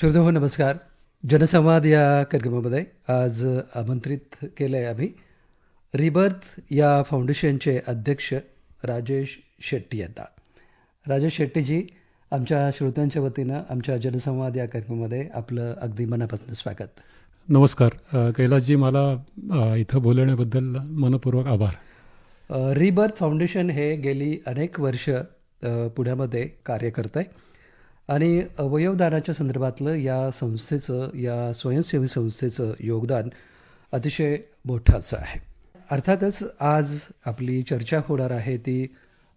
श्रोते हो नमस्कार. जनसंवाद या कार्यक्रमामध्ये आज आमंत्रित केलं आहे आम्ही रिबर्थ या फाउंडेशनचे अध्यक्ष राजेश शेट्टी यांना. राजेश शेट्टीजी आमच्या श्रोत्यांच्या वतीनं आमच्या जनसंवाद या कार्यक्रमामध्ये आपलं अगदी मनापासून स्वागत. नमस्कार. कैलासजी मला इथं बोलवण्याबद्दल मनपूर्वक आभार. रिबर्थ फाउंडेशन हे गेली अनेक वर्ष पुण्यामध्ये कार्य करत आहे आणि अवयवदानाच्या संदर्भातलं या संस्थेचं या स्वयंसेवी संस्थेचं योगदान अतिशय मोठं असं आहे. अर्थातच आज आपली चर्चा होणार आहे ती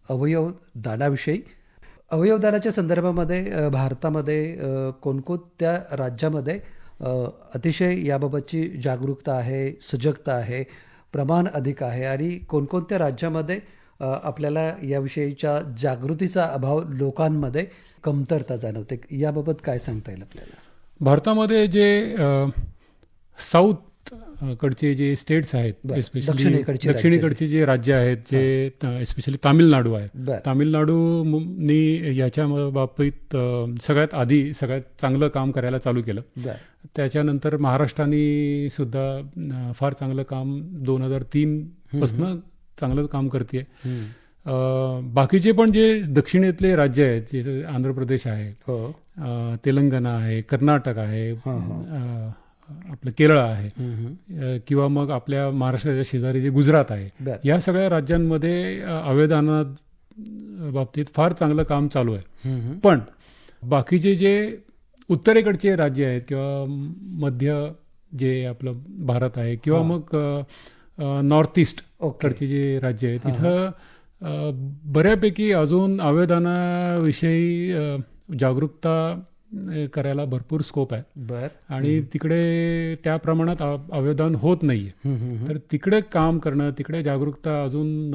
अवयवदानाविषयी. अवयवदानाच्या संदर्भामध्ये भारतामध्ये कोणकोणत्या राज्यामध्ये अतिशय याबाबतची जागरूकता आहे सजगता आहे प्रमाण अधिक आहे आणि कोणकोणत्या राज्यामध्ये आपल्याला याविषयीच्या जागृतीचा अभाव लोकांमध्ये कमतरता जाणवते. याबाबत काय सांगता येईल आपल्याला? भारतामध्ये जे साऊथ कडचे जे स्टेट्स आहेत. एस्पेशली दक्षिणेकडचे जे राज्य आहेत जे एस्पेशली तामिळनाडू आहे. बरं. तामिळनाडू मु- नी याच्या बाबतीत सगळ्यात आधी सगळ्यात चांगलं काम करायला चालू केलं. त्याच्यानंतर महाराष्ट्राने सुद्धा फार चांगलं काम दोन हजार तीन पासनं चांगलं काम करते. बाकीचे पण जे दक्षिणेतले राज्य आहेत जे आंध्र प्रदेश आहे हो. तेलंगणा आहे कर्नाटक आहे आपलं केरळ आहे किंवा मग आपल्या महाराष्ट्राच्या शेजारी जे गुजरात आहे या सगळ्या राज्यांमध्ये अ, अवयदाना बाबतीत फार चांगलं काम चालू आहे. पण बाकीचे जे उत्तरेकडचे राज्य आहेत किंवा मध्य जे आपलं भारत आहे किंवा. मग नॉर्थ ईस्ट कडचे जे राज्य आहेत तिथं बऱ्यापैकी अजून अवयदानाविषयी अ, जागरूकता करायला भरपूर स्कोप आहे. बर. आणि तिकडे त्या प्रमाणात अवयदान होत नाहीये. हम्म. तर तिकडे काम करणं तिकडे जागरूकता अजून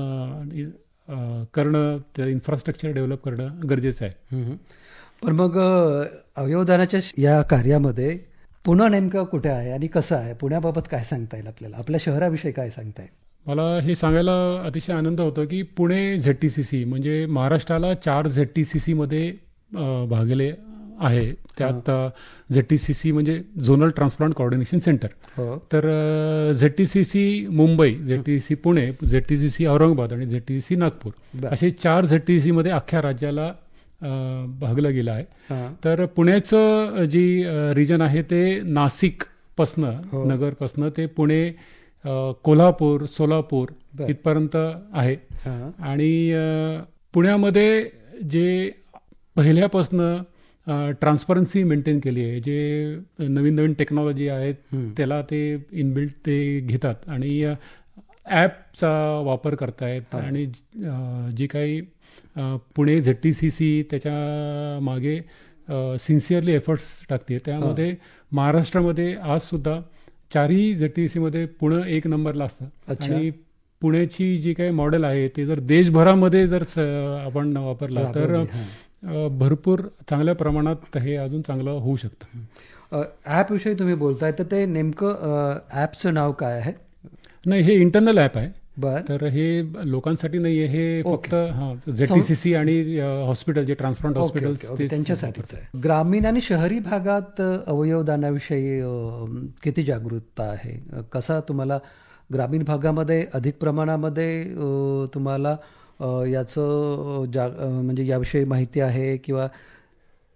करणं इन्फ्रास्ट्रक्चर डेव्हलप करणं गरजेचं आहे. पण मग अवयवदानाच्या या कार्यामध्ये पुणे नेमकं कुठे आहे आणि कसं आहे? पुण्याबाबत काय सांगता येईल आपल्याला? आपल्या शहराविषयी काय सांगता येईल? मला हे सांगायला अतिशय आनंद होतो की Pune Z T C C म्हणजे महाराष्ट्राला चार झेड टी सी सीमध्ये भागले आहे. त्यात झेड टी सी सी म्हणजे झोनल ट्रान्सप्लांट कोऑर्डिनेशन सेंटर. हो. तर Z T C C Mumbai Z T C Pune Z T C C Aurangabad आणि झेड टी सी नागपूर असे चार झेड टी सी मध्ये अख्ख्या राज्याला भागलं गेलं आहे. तर पुण्याचं जी रिजन आहे ते नाशिक हो. पासनं नगरपासनं ते पुणे कोल्हापूर सोलापूर बर. इथपर्यंत आहे आणि पुण्यामध्ये जे पहिल्यापासनं ट्रान्सपरन्सी मेंटेन केली आहे जे नवीन नवीन टेक्नॉलॉजी आहेत. त्याला ते इनबिल्ट ते घेतात आणि ॲपचा वापर करतायत. आणि जी काही Pune Z T C C त्याच्यामागे सिन्सिअरली एफर्ट्स टाकते त्यामध्ये महाराष्ट्रामध्ये आज सुद्धा चारही झेड टी सीमध्ये पुणे एक नंबरला असतं. आणि पुण्याची जी काही मॉडेल आहे ते जर देशभरामध्ये जर आपण वापरला तर भरपूर चांगल्या प्रमाणात हे अजून चांगलं होऊ शकतं. ॲपविषयी तुम्ही बोलताय तर ते नेमकं ॲपचं नाव काय आहे? नाही हे इंटरनल ॲप आहे. बर. तर हे लोकांसाठी नाही आहे हे फक्त ओके. हा झेड टी सी सी आणि हॉस्पिटल जे ट्रान्सप्लांट हॉस्पिटल त्यांच्यासाठीच आहे. ग्रामीण आणि शहरी भागात अवयवदानाविषयी किती जागरूकता आहे? कसा तुम्हाला ग्रामीण भागामध्ये अधिक प्रमाणामध्ये तुम्हाला याचं जा म्हणजे याविषयी माहिती आहे किंवा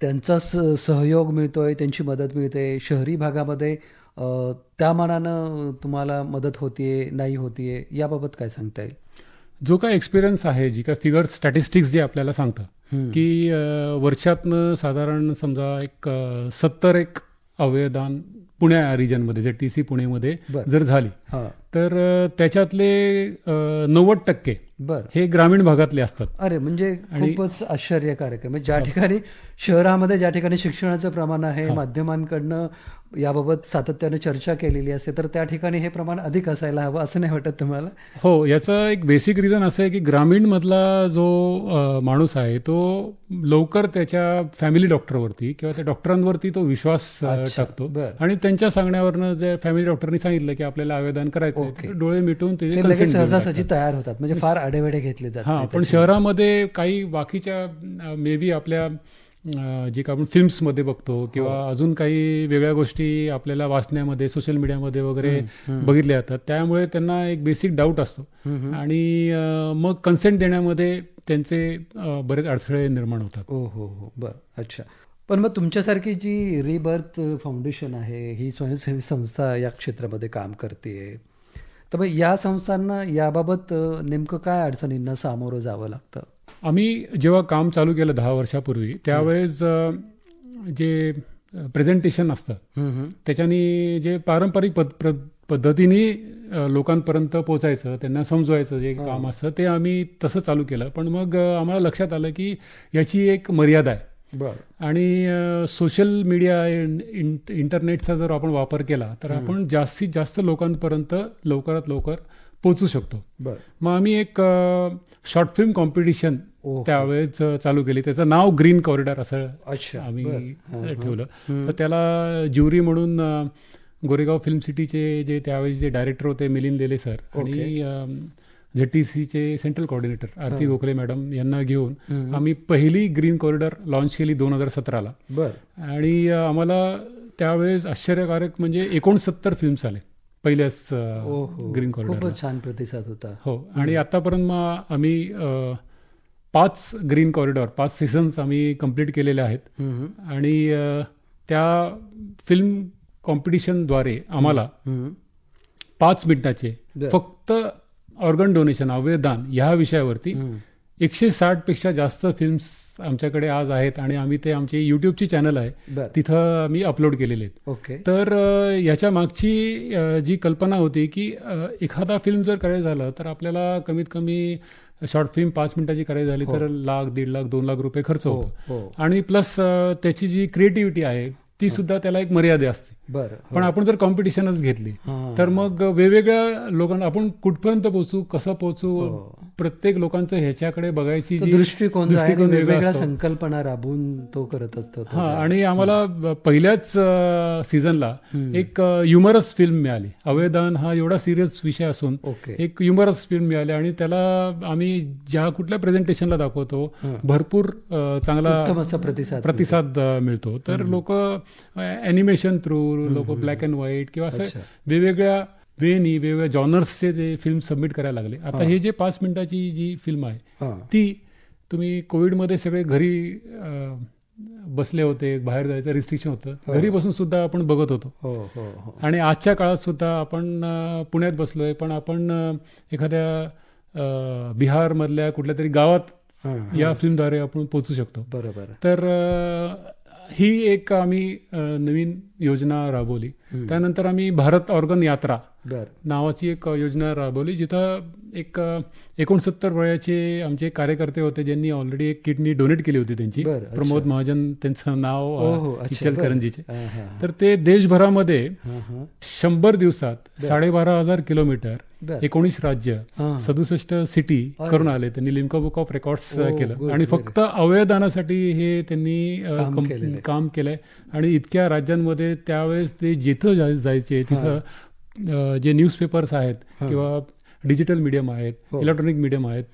त्यांचा सहयोग मिळतोय त्यांची मदत मिळते? शहरी भागामध्ये त्या मानानं तुम्हाला मदत होतीये नाही होतीये याबाबत काय सांगता येईल जो काय एक्सपिरियन्स आहे जी काय फिगर स्टॅटिस्टिक्स जे आपल्याला सांगतं. की वर्षातनं साधारण समजा एक सत्तर एक अवयदान पुण्या रिजनमध्ये जे टी सी पुणेमध्ये. जर झाली हां तर त्याच्यातले नव्वद टक्के बरं हे ग्रामीण भागातले असतात अरे म्हणजे आणि- खूपच आश्चर्यकारक आहे म्हणजे ज्या ठिकाणी शहरामध्ये ज्या ठिकाणी शिक्षणाचं प्रमाण आहे हा. माध्यमांकडनं याबाबत सातत्याने चर्चा केलेली असते तर त्या ठिकाणी हे प्रमाण अधिक असायला हवं असं नाही वाटत तुम्हाला हो याचं एक बेसिक रिझन असं आहे की ग्रामीण मधला जो माणूस आहे तो लवकर त्याच्या फॅमिली डॉक्टरवरती किंवा त्या डॉक्टरांवरती तो विश्वास टाकतो. आणि त्यांच्या सांगण्यावरनं जे फॅमिली डॉक्टरनी सांगितलं की आपल्याला आवेदन करायचं डोळे मिटून ते सहजासहजी. तयार होतात म्हणजे फार आडेवेडे घेतले जात हा नाही पण. शहरामध्ये काही बाकीच्या मे बी आपल्या जे का आपण फिल्म्समध्ये बघतो किंवा अजून काही वेगळ्या गोष्टी आपल्याला वाचण्यामध्ये सोशल मीडियामध्ये वगैरे बघितल्या जातात. त्यामुळे त्यांना एक बेसिक डाऊट असतो. आणि मग कन्सेंट देण्यामध्ये त्यांचे बरेच अडथळे निर्माण होतात. हो हो हो. बरं. अच्छा. पण मग तुमच्यासारखी जी रिबर्थ फाउंडेशन आहे ही स्वयंसेवी संस्था या क्षेत्रामध्ये काम करते. तर मग या संस्थांना याबाबत नेमकं काय अडचणींना सामोरं जावं लागतं? आम्ही जेव्हा काम चालू केलं दहा वर्षापूर्वी त्यावेळेस जे प्रेझेंटेशन असतं. त्याच्यानी जे पारंपरिक पद प्र पद्धतीने लोकांपर्यंत पोचायचं त्यांना समजवायचं जे काम असतं ते आम्ही तसं चालू केलं. पण मग आम्हाला लक्षात आलं की याची एक मर्यादा आहे. आणि सोशल मीडिया इंट इंटरनेटचा जर आपण वापर केला तर आपण जास्तीत जास्त लोकांपर्यंत लवकरात लवकर पोचू शकतो. मग आम्ही एक शॉर्ट फिल्म कॉम्पिटिशन. त्यावेळेस चालू केली. त्याचं नाव ग्रीन कॉरिडॉर असं अच्छा आम्ही ठेवलं. तर त्याला ज्युरी म्हणून गोरेगाव फिल्म सिटीचे जे त्यावेळेस जे डायरेक्टर होते मिलिंद लेले सर आणि झेड टी सीचे central coordinator Aarti Gokhale madam यांना घेऊन आम्ही पहिली ग्रीन कॉरिडॉर लॉन्च केली दोन हजार सतराला. आणि आम्हाला त्यावेळेस आश्चर्यकारक म्हणजे एकोणसत्तर फिल्म्स आले पहिल्याच ग्रीन कॉरिडॉर छान प्रतिसाद होता. हो. आणि आतापर्यंत मग आम्ही पाच ग्रीन कॉरिडॉर पाच सीझन्स आम्ही कंप्लीट केलेले आहेत. आणि त्या फिल्म कॉम्पिटिशनद्वारे आम्हाला. पाच मिनिटाचे. फक्त ऑर्गन डोनेशन अवयदान ह्या विषयावरती. एकशे साठपेक्षा जास्त फिल्म्स आमच्याकडे आज आहेत आणि आम्ही ते आमचे युट्यूबची चॅनल आहे तिथं आम्ही अपलोड केलेले आहेत ओके तर अ, याच्या मागची जी कल्पना होती की एखादा फिल्म जर करायचं झालं तर आपल्याला कमीत कमी शॉर्ट फिल्म पाच मिनिटाची करायची झाली तर लाख दीड लाख दोन लाख रुपये खर्च हो होतो. हो. आणि प्लस त्याची जी क्रिएटिव्हिटी आहे ती सुद्धा त्याला एक मर्यादा असते. बरं हो. पण आपण जर कॉम्पिटिशनच घेतली हां. तर मग वेगवेगळ्या लोकांना आपण कुठपर्यंत पोहोचू कसं पोहोचू प्रत्येक लोकांचं ह्याच्याकडे बघायची दृष्टिकोन वेगवेगळ्या. संकल्पना राबवून तो करत असतो. हा आणि आम्हाला पहिल्याच सीझनला एक युमरस फिल्म मिळाली. अवयदान हा एवढा सिरियस विषय असून ओके. एक युमरस फिल्म मिळाली आणि त्याला आम्ही ज्या कुठल्या प्रेझेंटेशनला दाखवतो भरपूर चांगला प्रतिसाद प्रतिसाद मिळतो. तर लोक अॅनिमेशन थ्रू लोक ब्लॅक अँड व्हाईट किंवा असं. वेगवेगळ्या वेनी वेगवेगळ्या जॉनर्सचे ते फिल्म सबमिट करायला लागले. आता हे. जे पाच मिनिटाची जी फिल्म आहे हा. ती तुम्ही कोविडमध्ये सगळे घरी बसले होते बाहेर जायचं रिस्ट्रिक्शन होतं. घरी बसून सुद्धा आपण बघत होतो. हो हो हो. आणि आजच्या काळात सुद्धा आपण पुण्यात बसलोय पण आपण एखाद्या बिहारमधल्या कुठल्या तरी गावात हा या फिल्मद्वारे आपण पोहोचू शकतो. बरोबर. तर ही एक आम्ही नवीन योजना राबवली. त्यानंतर आम्ही भारत ऑर्गन यात्रा नावाची एक योजना राबवली जिथं एक एकोणसत्तर वयाचे आमचे कार्यकर्ते होते ज्यांनी ऑलरेडी एक किडनी डोनेट केली होती त्यांची. प्रमोद महाजन त्यांचं नाव इचलकरंजीचे तर ते देशभरामध्ये शंभर दिवसात साडेबारा हजार किलोमीटर एकोणीस राज्य सदुसष्ट सिटी. करून आले. त्यांनी लिम्का बुक ऑफ रेकॉर्ड्स केलं. आणि. फक्त अवयदानासाठी हे त्यांनी काम केलंय. आणि इतक्या राज्यांमध्ये त्यावेळेस ते जिथं जाय- जायचे तिथं जे न्यूजपेपर्स आहेत हा. किंवा डिजिटल मीडियम आहेत हो. इलेक्ट्रॉनिक मीडियम आहेत.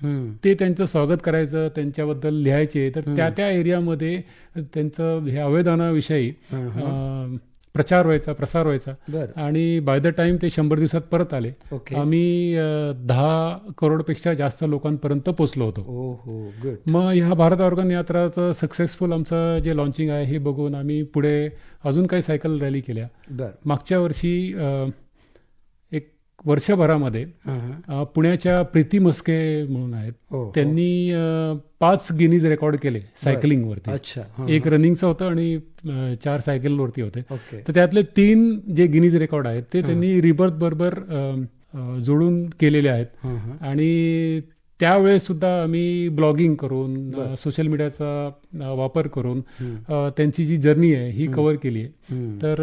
ते त्यांचं स्वागत करायचं त्यांच्याबद्दल लिहायचे. तर त्या त्या एरियामध्ये त्यांचं हे अवयदानाविषयी हा, हा. अ, प्रचार व्हायचा प्रसार व्हायचा. आणि बाय द टाइम ते शंभर दिवसात परत आले आम्ही दहा करोडपेक्षा जास्त लोकांपर्यंत पोहोचलो होतो. हो मग ह्या भारत ऑर्गन यात्राचं सक्सेसफुल आमचं जे लॉन्चिंग आहे हे बघून आम्ही पुढे अजून काही सायकल रॅली केल्या. मागच्या वर्षी वर्षभरामध्ये पुण्याच्या प्रीती मस्के म्हणून आहेत. हो हो. त्यांनी पाच गिनीज रेकॉर्ड केले सायकलिंगवरती. अच्छा. एक रनिंगचं होतं आणि चार सायकलवरती होते. तर त्यातले तीन जे गिनीज रेकॉर्ड आहेत ते त्यांनी रिबर्थ बरोबर जोडून केलेले आहेत. आणि त्यावेळेस सुद्धा आम्ही ब्लॉगिंग करून सोशल मीडियाचा वापर करून त्यांची जी जर्नी आहे ही कव्हर केली आहे. तर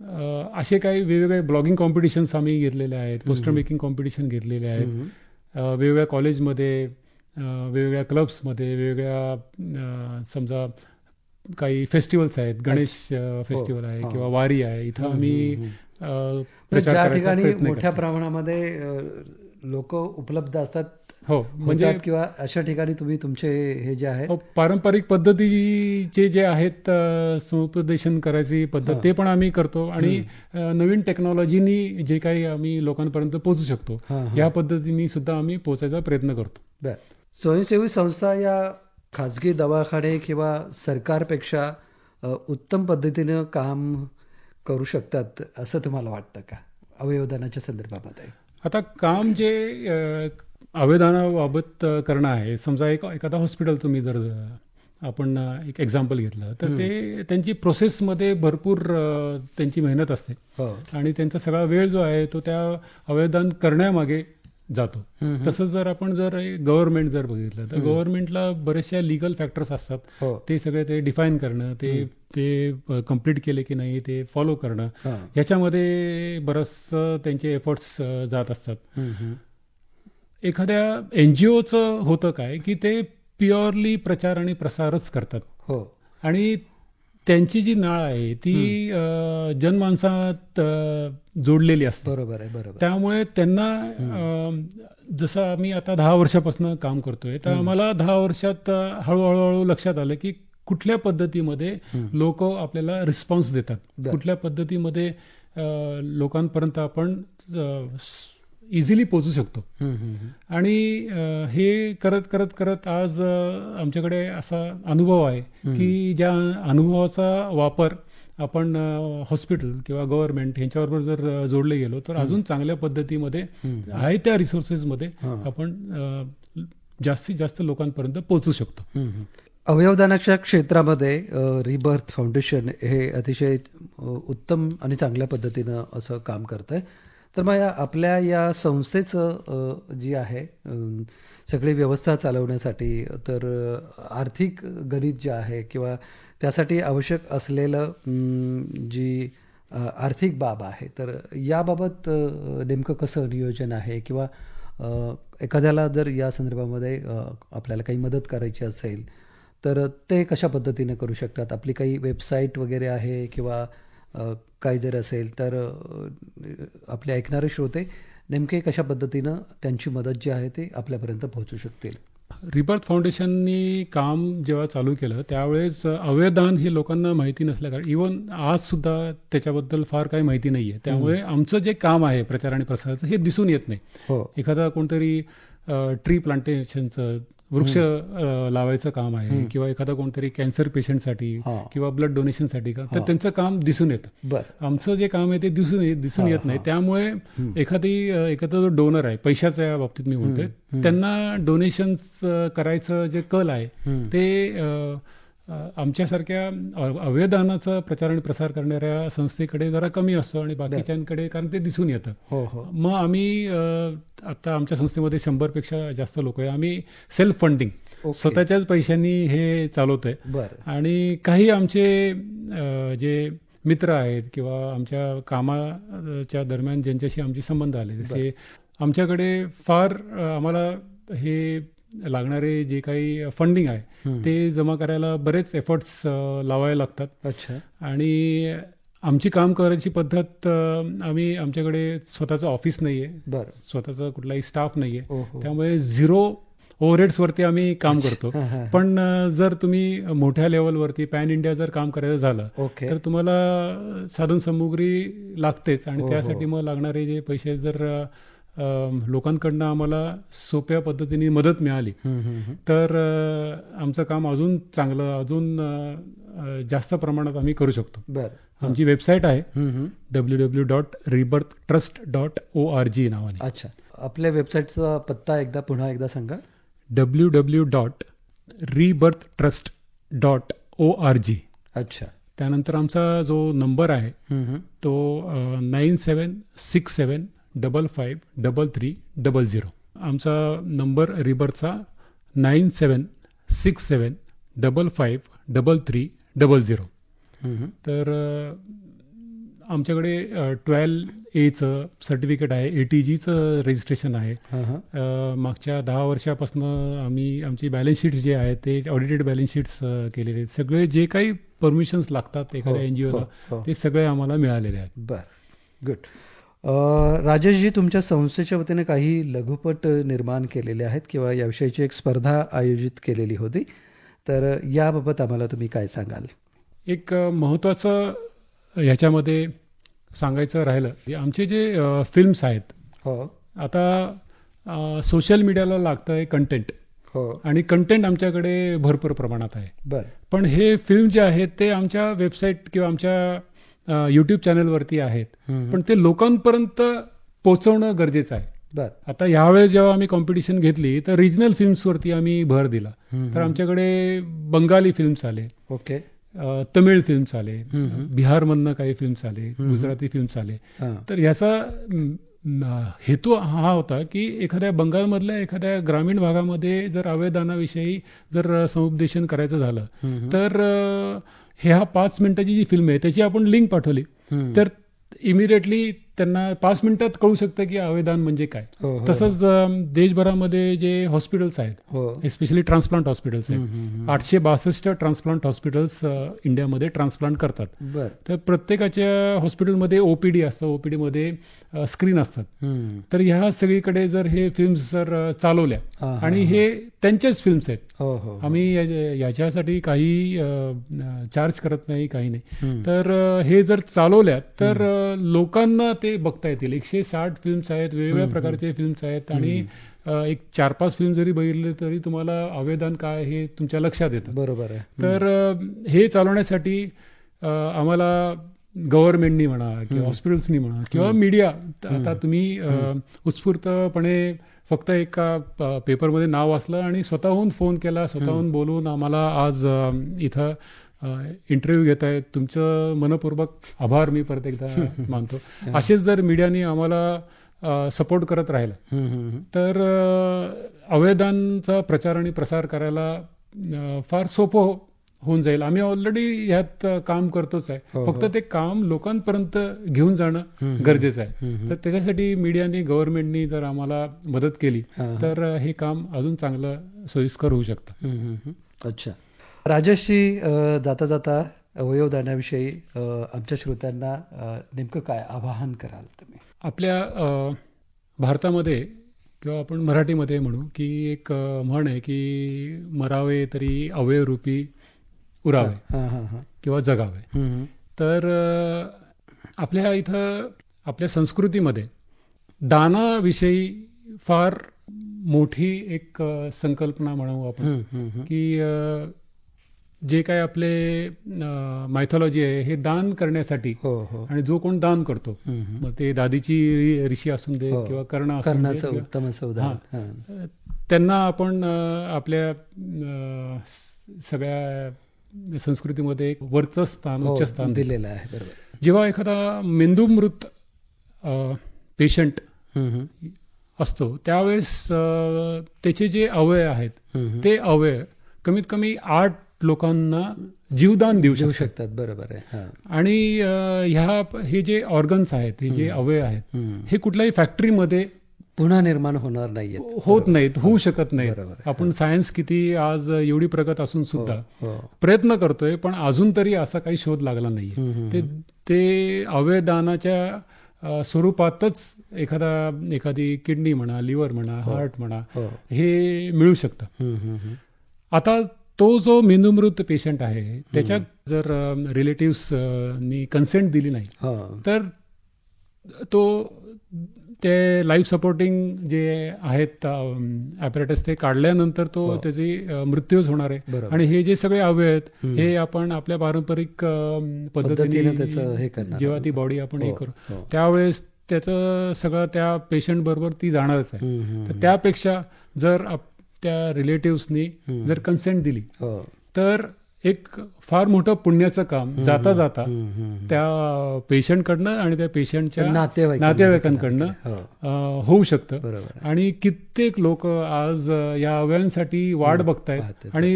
असे काही वेगवेगळे ब्लॉगिंग कॉम्पिटिशन्स आम्ही घेतलेले आहेत पोस्टर मेकिंग कॉम्पिटिशन घेतलेले आहेत. वेगवेगळ्या कॉलेजमध्ये वेगवेगळ्या क्लब्समध्ये वेगवेगळ्या समजा काही फेस्टिवल्स आहेत. गणेश फेस्टिवल आहे हा. किंवा वारी आहे. इथं आम्ही ज्या ठिकाणी मोठ्या. प्रमाणामध्ये लोक उपलब्ध असतात हो म्हणजे किंवा अशा ठिकाणी तुम्ही तुमचे हे जे आहेत अ, पारंपरिक पद्धतीचे जे आहेत समुपदेशन करायची पद्धत ते पण आम्ही करतो. आणि नवीन टेक्नॉलॉजीनी जे काही आम्ही लोकांपर्यंत पोहोचू शकतो हां, हां. या पद्धतीने सुद्धा आम्ही पोहोचायचा प्रयत्न करतो. स्वयंसेवी संस्था या खाजगी दवाखाने किंवा सरकारपेक्षा उत्तम पद्धतीनं काम करू शकतात असं तुम्हाला वाटतं का? अवयवदानाच्या संदर्भामध्ये. आता काम जे आवेदनाबाबत करणं आहे. समजा एक एखादा हॉस्पिटल तुम्ही जर आपण एक एक्झाम्पल घेतलं तर ते त्यांची प्रोसेसमध्ये भरपूर त्यांची मेहनत असते. हो. आणि त्यांचा सगळा वेळ जो आहे तो त्या अवयदान करण्यामागे जातो. तसंच जर आपण जर गव्हर्नमेंट जर बघितलं तर गव्हर्नमेंटला बरेचशा लिगल फॅक्टर्स असतात. हो. ते सगळे ते डिफाईन करणं ते ते कंप्लीट केले की नाही ते फॉलो करणं. हां. याच्यामध्ये बरंचसं त्यांचे एफर्ट्स जात असतात. एखाद्या एन जी ओचं होतं काय की ते प्युअरली प्रचार आणि प्रसारच करतात? हो. आणि त्यांची जी नाळ आहे ती जनमानसात जोडलेली असते. बरोबर आहे बरोबर. त्यामुळे त्यांना जसं आम्ही आता दहा वर्षापासून काम करतोय तर आम्हाला दहा वर्षात अ, हळूहळू हळू लक्षात आलं की कुठल्या पद्धतीमध्ये लोक आपल्याला रिस्पॉन्स देतात. कुठल्या पद्धतीमध्ये लोकांपर्यंत आपण इझिली पोचू शकतो. आणि हे करत करत करत आज आमच्याकडे असा अनुभव आहे की ज्या अनुभवाचा वापर आपण हॉस्पिटल किंवा गव्हर्नमेंट यांच्याबरोबर जर जोडले गेलो तर अजून चांगल्या पद्धतीमध्ये आहे त्या रिसोर्सेसमध्ये आपण जास्तीत जास्त लोकांपर्यंत पोहोचू शकतो. अवयवदानाच्या क्षेत्रामध्ये रिबर्थ फाउंडेशन हे अतिशय उत्तम आणि चांगल्या पद्धतीनं असं काम करतं आहे तर मग या आपल्या या संस्थेचं जी आहे सगळी व्यवस्था चालवण्यासाठी तर आर्थिक गणित जे आहे किंवा त्यासाठी आवश्यक असलेलं जी आर्थिक बाब आहे तर याबाबत नेमकं कसं नियोजन आहे किंवा एखाद्याला जर या संदर्भामध्ये आपल्याला काही मदत करायची असेल तर ते कशा पद्धतीने करू शकतात? आपली काही वेबसाईट वगैरे आहे किंवा काही जर असेल तर आपले ऐकणारे श्रोते नेमके कशा पद्धतीनं त्यांची मदत जी आहे ते आपल्यापर्यंत पोहोचू शकतील? रिबर्थ फाउंडेशननी काम जेव्हा चालू केलं त्यावेळेस अवयदान हे लोकांना माहिती नसल्या कारण इवन आज सुद्धा त्याच्याबद्दल फार काही माहिती नाहीये. त्यामुळे आमचं जे काम आहे प्रचार आणि प्रसाराचं हे दिसून येत नाही. हो. एखादा कोणतरी ट्री प्लांटेशनचं वृक्ष लावायचं काम आहे किंवा एखादा कोणतरी कॅन्सर पेशंटसाठी. किंवा ब्लड डोनेशनसाठी का तर त्यांचं काम दिसून येतं. आमचं जे काम आहे ते दिसून दिसून येत नाही. त्यामुळे एखादी एखादा जो डोनर आहे पैशाच्या बाबतीत मी म्हणतोय त्यांना डोनेशन्स करायचं जे कल आहे ते आमच्यासारख्या अवयदानाचा प्रचार आणि प्रसार करणाऱ्या संस्थेकडे जरा कमी असतो आणि बाकीच्यांकडे कारण ते दिसून येतं. हो हो. मग आम्ही आता आमच्या संस्थेमध्ये शंभरपेक्षा जास्त लोक आहे. आम्ही सेल्फ फंडिंग. स्वतःच्याच पैशांनी हे चालवतोय. बर. आणि काही आमचे जे मित्र आहेत किंवा आमच्या कामाच्या दरम्यान ज्यांच्याशी आमचे संबंध आले. जसे आमच्याकडे फार आम्हाला हे लागणारे जे काही फंडिंग आहे ते जमा करायला बरेच एफर्ट्स लावायला लागतात. अच्छा. आणि आमची काम करायची पद्धत आम्ही आमच्याकडे स्वतःचं ऑफिस नाहीये. बर. स्वतःचा कुठलाही स्टाफ नाहीये. हो हो त्यामुळे झिरो ओव्हरहेड्स वरती आम्ही काम करतो. पण जर तुम्ही मोठ्या लेवलवरती पॅन इंडिया जर काम करायचं झालं तर तुम्हाला साधन सामुग्री लागतेच. आणि त्यासाठी मग लागणारे जे पैसे जर लोकांकडनं आम्हाला सोप्या पद्धतीने मदत मिळाली. तर आमचं काम अजून चांगलं अजून जास्त प्रमाणात आम्ही करू शकतो. बर. आमची वेबसाईट आहे. W W dot rebirth trust dot O R G नावाने. अच्छा. आपल्या वेबसाईटचा पत्ता एकदा पुन्हा एकदा सांगा. W W dot rebirth trust dot O R G अच्छा. त्यानंतर आमचा जो नंबर आहे. तो nine seven six seven double five double three double zero आमचा number रिबर्थचा nine seven six seven double five double three double zero. तर आमच्याकडे twelve एचं सर्टिफिकेट आहे ए टी जीचं रजिस्ट्रेशन आहे. मागच्या दहा वर्षापासून आम्ही आमची बॅलन्स शीट्स जे आहेत ते ऑडिटेड बॅलन्स शीट्स केलेले आहेत. सगळे जे काही परमिशन्स लागतात एखाद्या एन जी ओला. ते सगळे आम्हाला मिळालेले आहेत. बर. गुड राजेशजी तुमच्या संस्थेच्या वतीने काही लघुपट निर्माण केलेले आहेत किंवा याविषयीची एक स्पर्धा आयोजित केलेली होती. तर याबाबत आम्हाला तुम्ही काय सांगाल? एक महत्त्वाचं ह्याच्यामध्ये सांगायचं राहिलं की आमचे जे फिल्म्स आहेत हो. आता सोशल मीडियाला लागतं आहे कंटेंट हो. आणि कंटेंट आमच्याकडे भरपूर प्रमाणात आहे. बर. पण हे फिल्म जे आहेत ते आमच्या वेबसाईट किंवा आमच्या यूट्यूब चॅनलवरती आहेत. पण ते लोकांपर्यंत पोहोचवणं गरजेचं आहे. बर. आता यावेळेस जेव्हा आम्ही कॉम्पिटिशन घेतली तर रिजनल फिल्म्सवरती आम्ही भर दिला. तर आमच्याकडे बंगाली फिल्म्स आले. ओके. तमिळ फिल्म्स आले. बिहारमधनं काही फिल्म्स आले. गुजराती फिल्म्स आले. तर याचा म, म, हेतू हा होता की एखाद्या बंगालमधल्या एखाद्या ग्रामीण भागामध्ये जर अवयदानाविषयी जर समुपदेशन करायचं झालं तर अ, ह्या पाच मिनिटाची जी फिल्म आहे त्याची आपण लिंक पाठवली. तर इमिडिएटली त्यांना पाच मिनिटात कळू शकतं की अवयदान म्हणजे काय. हो हो. तसंच देशभरामध्ये जे हॉस्पिटल्स आहेत एस्पेशली ट्रान्सप्लांट हॉस्पिटल्स आहेत आठशे बासष्ट ट्रान्सप्लांट हॉस्पिटल्स इंडियामध्ये ट्रान्सप्लांट करतात. तर प्रत्येकाच्या हॉस्पिटलमध्ये ओपीडी असतं. ओपीडीमध्ये स्क्रीन असतात. तर ह्या सगळीकडे जर हे फिल्म्स जर चालवल्या आणि हे. त्यांचेच फिल्म्स आहेत हो आम्ही याच्यासाठी काही चार्ज करत नाही काही नाही. तर हे जर चालवल्या तर लोकांना ते बघता येतील. एकशे साठ फिल्म्स आहेत वेगवेगळ्या प्रकारचे फिल्म्स आहेत आणि एक चार पाच फिल्म जरी बघितले तरी तुम्हाला आवेदन काय हे तुमच्या लक्षात येतं. बरोबर आहे. तर हे चालवण्यासाठी आम्हाला गव्हर्नमेंटनी म्हणा किंवा हॉस्पिटल्सनी म्हणा किंवा मीडिया आता तुम्ही उत्स्फूर्तपणे फक्त एका पेपरमध्ये नाव वाचलं आणि स्वतःहून फोन केला स्वतःहून बोलून आम्हाला आज इथं इंटरव्ह्यू घेत आहेत तुमचं मनपूर्वक आभार मी परत एकदा मानतो. असेच जर मीडियाने आम्हाला सपोर्ट करत राहिलं. तर अ, अवयदानचा प्रचार आणि प्रसार करायला फार सोपं हो- होऊन जाईल. आम्ही ऑलरेडी ह्यात काम करतोच आहे. हो, फक्त ते काम लोकांपर्यंत घेऊन जाणं गरजेचं आहे. तर त्याच्यासाठी मीडियाने गव्हर्नमेंटनी जर आम्हाला मदत केली हा, हा. तर हे काम अजून चांगलं सोयीस्कर होऊ शकतं. अच्छा. राजेशजी जाता जाता अवयवदानाविषयी आमच्या श्रोत्यांना नेमकं काय आवाहन कराल तुम्ही आपल्या भारतामध्ये किंवा आपण मराठीमध्ये म्हणू की एक म्हण आहे की मरावे तरी अवयरूपी उरावे हां हां हां किंवा जगावे. तर आपल्या इथं आपल्या संस्कृतीमध्ये दानाविषयी फार मोठी एक संकल्पना म्हणू आपण. की जे काय आपले मायथॉलॉजी आहे हे दान करण्यासाठी हो हो आणि जो कोण दान करतो. मग ते दादीची ऋषी असून दे हो. किंवा कर्ण कर्णाचं उत्तम असं उदाहरण. त्यांना आपण आपल्या सगळ्या संस्कृतीमध्ये एक वरचं स्थान हो, उच्च स्थान दिलं. दिलेलं आहे बरोबर जेव्हा एखादा मेंदूमृत पेशंट. असतो त्यावेळेस त्याचे जे अवयव आहेत. ते अवयव कमीत कमी आठ लोकांना जीवदान देऊ देऊ शकतात बरोबर आहे हां. आणि ह्या हे जे ऑर्गन्स आहेत हे जे अवयव आहेत. हे कुठल्याही फॅक्टरीमध्ये पुन्हा निर्माण होणार नाहीयेत होत नाहीत होऊ शकत नाहीत आहे. आपण सायन्स किती आज एवढी प्रगत असून सुद्धा हो प्रयत्न करतोय पण अजून तरी असा काही शोध लागला हम्म. ते ते अवयदानाच्या स्वरूपातच एखादा एखादी किडनी म्हणा लिव्हर म्हणा हार्ट म्हणा हो हे मिळू शकतं. आता तो जो मेंदूमृत पेशंट आहे त्याच्यात जर रिलेटिव्स नी कन्सेंट दिली नाही तर तो ते लाईफ सपोर्टिंग जे आहेत ॲपरेटस ते काढल्यानंतर तो हो. त्याची मृत्यूच होणार आहे. आणि हे जे सगळे अवयव आहेत. हे आपण आपल्या पारंपरिक पद्धतीने त्याचं हे जेव्हा ती बॉडी आपण हे हो, करू हो. त्यावेळेस त्याचं सगळं त्या पेशंट बरोबर ती जाणारच आहे. तर त्यापेक्षा जर त्या रिलेटिव्सनी हम्म. जर कन्सेंट दिली हो तर एक फार मोठं पुण्याचं काम जाता जाता. त्या पेशंटकडनं आणि त्या पेशंटच्या नातेवाईकांकडनं हो होऊ शकतं. आणि कित्येक लोक आज या अवयवांसाठी वाट बघतायत. आणि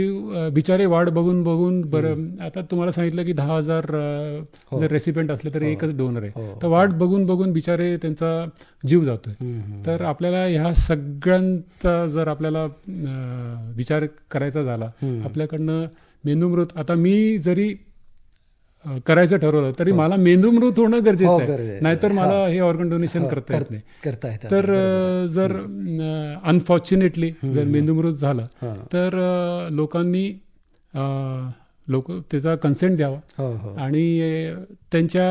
बिचारे वाट बघून बघून बरं आता तुम्हाला सांगितलं की दहा हजार हो. जर रेसिपेंट असले तर एकच डोनर आहे हो. तर वाट बघून बघून बिचारे त्यांचा जीव जातोय. तर आपल्याला ह्या सगळ्यांचा जर आपल्याला विचार करायचा झाला. आपल्याकडनं मेंदूमृत. आता मी जरी करायचं ठरवलं तरी मला मेंदूमृत होणं हो, गरजेचं गरजेचं आहे. नाहीतर मला हा. हे ऑर्गन डोनेशन करता येत नाही. करता येतात तर जर अनफॉर्च्युनेटली जर मेंदूमृत झाला हा. तर लोकांनी लोक त्याचा कन्सेंट द्यावा. हो हो. आणि त्यांच्या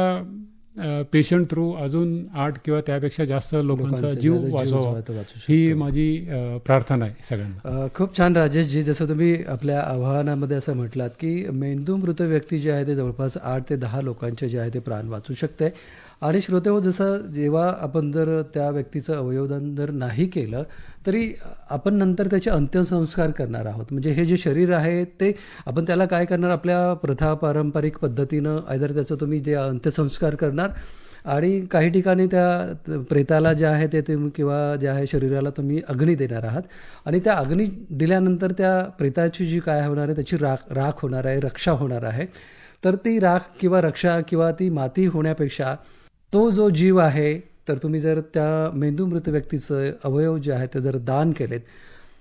पेशंट थ्रू अजून आठ किंवा त्यापेक्षा जास्त लोकांचा जीव जीव वाचवावा वाचू- वाचू शकतो. ही माझी प्रार्थना आहे सगळ्यांना. खूप छान राजेशजी जसं तुम्ही आपल्या आव्हानामध्ये असं म्हटलात की मेंदू मृत व्यक्ती जे आहे ते जवळपास आठ ते दहा लोकांचे जे आहे ते प्राण वाचू शकते. आणि श्रोतेव जसं जेव्हा आपण जर त्या व्यक्तीचं अवयवदान जर नाही केलं तरी आपण नंतर त्याचे अंत्यसंस्कार करणार आहोत. म्हणजे हे जे शरीर आहे ते आपण त्याला काय करणार? आपल्या प्रथा पारंपरिक पद्धतीनं आयदर त्याचं तुम्ही जे अंत्यसंस्कार करणार आणि काही ठिकाणी त्या प्रेताला जे आहे ते तुम्ही किंवा जे आहे शरीराला तुम्ही अग्नी देणार आहात. आणि त्या अग्नी दिल्यानंतर त्या प्रेताची जी काय होणार आहे त्याची राख राख होणार आहे रक्षा होणार आहे. तर ती राख किंवा रक्षा किंवा ती माती होण्यापेक्षा तो जो जीव आहे तर तुम्ही जर त्या मेंदूमृत व्यक्तीचं अवयव जे आहे ते जर दान केलेत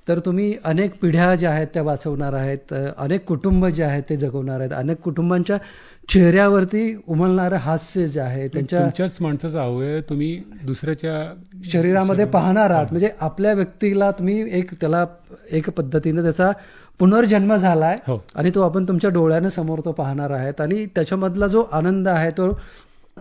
तर तुम्ही अनेक पिढ्या ज्या आहेत त्या वाचवणार आहेत अनेक कुटुंब जे आहेत ते जगवणार आहेत. अनेक कुटुंबांच्या चेहऱ्यावरती उमलणारं हास्य जे आहे त्यांच्या तुमच्याच माणसाचा अवयव तुम्ही दुसऱ्याच्या शरीरामध्ये पाहणार आहात. म्हणजे आपल्या व्यक्तीला तुम्ही एक त्याला एक पद्धतीनं त्याचा पुनर्जन्म झालाय हो. आणि तो आपण तुमच्या डोळ्यानं समोर तो पाहणार आहेत. आणि त्याच्यामधला जो आनंद आहे तो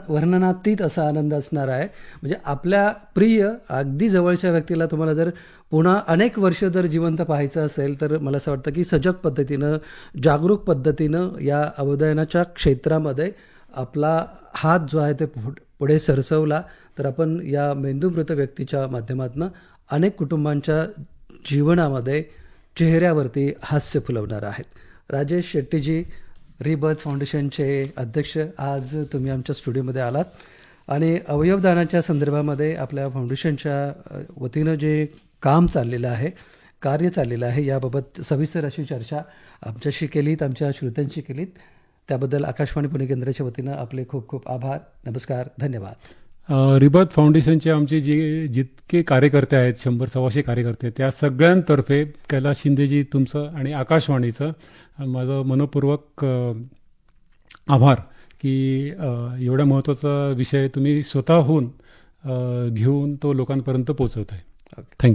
वर्णनातीत असा आनंद असणार आहे. म्हणजे आपल्या प्रिय अगदी जवळच्या व्यक्तीला तुम्हाला जर पुन्हा अनेक वर्ष जर जिवंत पाहायचं असेल तर मला असं वाटतं की सजग पद्धतीनं जागरूक पद्धतीनं या अवदयनाच्या क्षेत्रामध्ये आपला हात जो आहे ते पुढे सरसवला तर आपण या मेंदूमृत व्यक्तीच्या माध्यमातून अनेक कुटुंबांच्या जीवनामध्ये चेहऱ्यावरती हास्य फुलवणार आहेत. राजेश शेट्टीजी रिबर्थ फाउंडेशनचे अध्यक्ष आज तुम्ही आमच्या स्टुडिओमध्ये आलात. आणि अवयवदानाच्या संदर्भामध्ये आपल्या फाउंडेशनच्या वतीनं जे काम चाललेलं आहे कार्य चाललेलं आहे याबाबत सविस्तर अशी चर्चा आमच्याशी केलीत आमच्या श्रोत्यांशी केलीत. त्याबद्दल आकाशवाणी पुणे केंद्राच्या वतीनं आपले खूप खूप आभार नमस्कार धन्यवाद. रिबर्थ फाउंडेशनचे आमचे जे जितके कार्यकर्ते आहेत शंभर सव्वाशे कार्यकर्ते त्या सगळ्यांतर्फे कैलास शिंदेजी तुमचं आणि आकाशवाणीचं माझं मनपूर्वक आभार की एवढा महत्त्वाचा विषय तुम्ही स्वतःहून घेऊन तो लोकांपर्यंत पोहोचवत आहे थँक्यू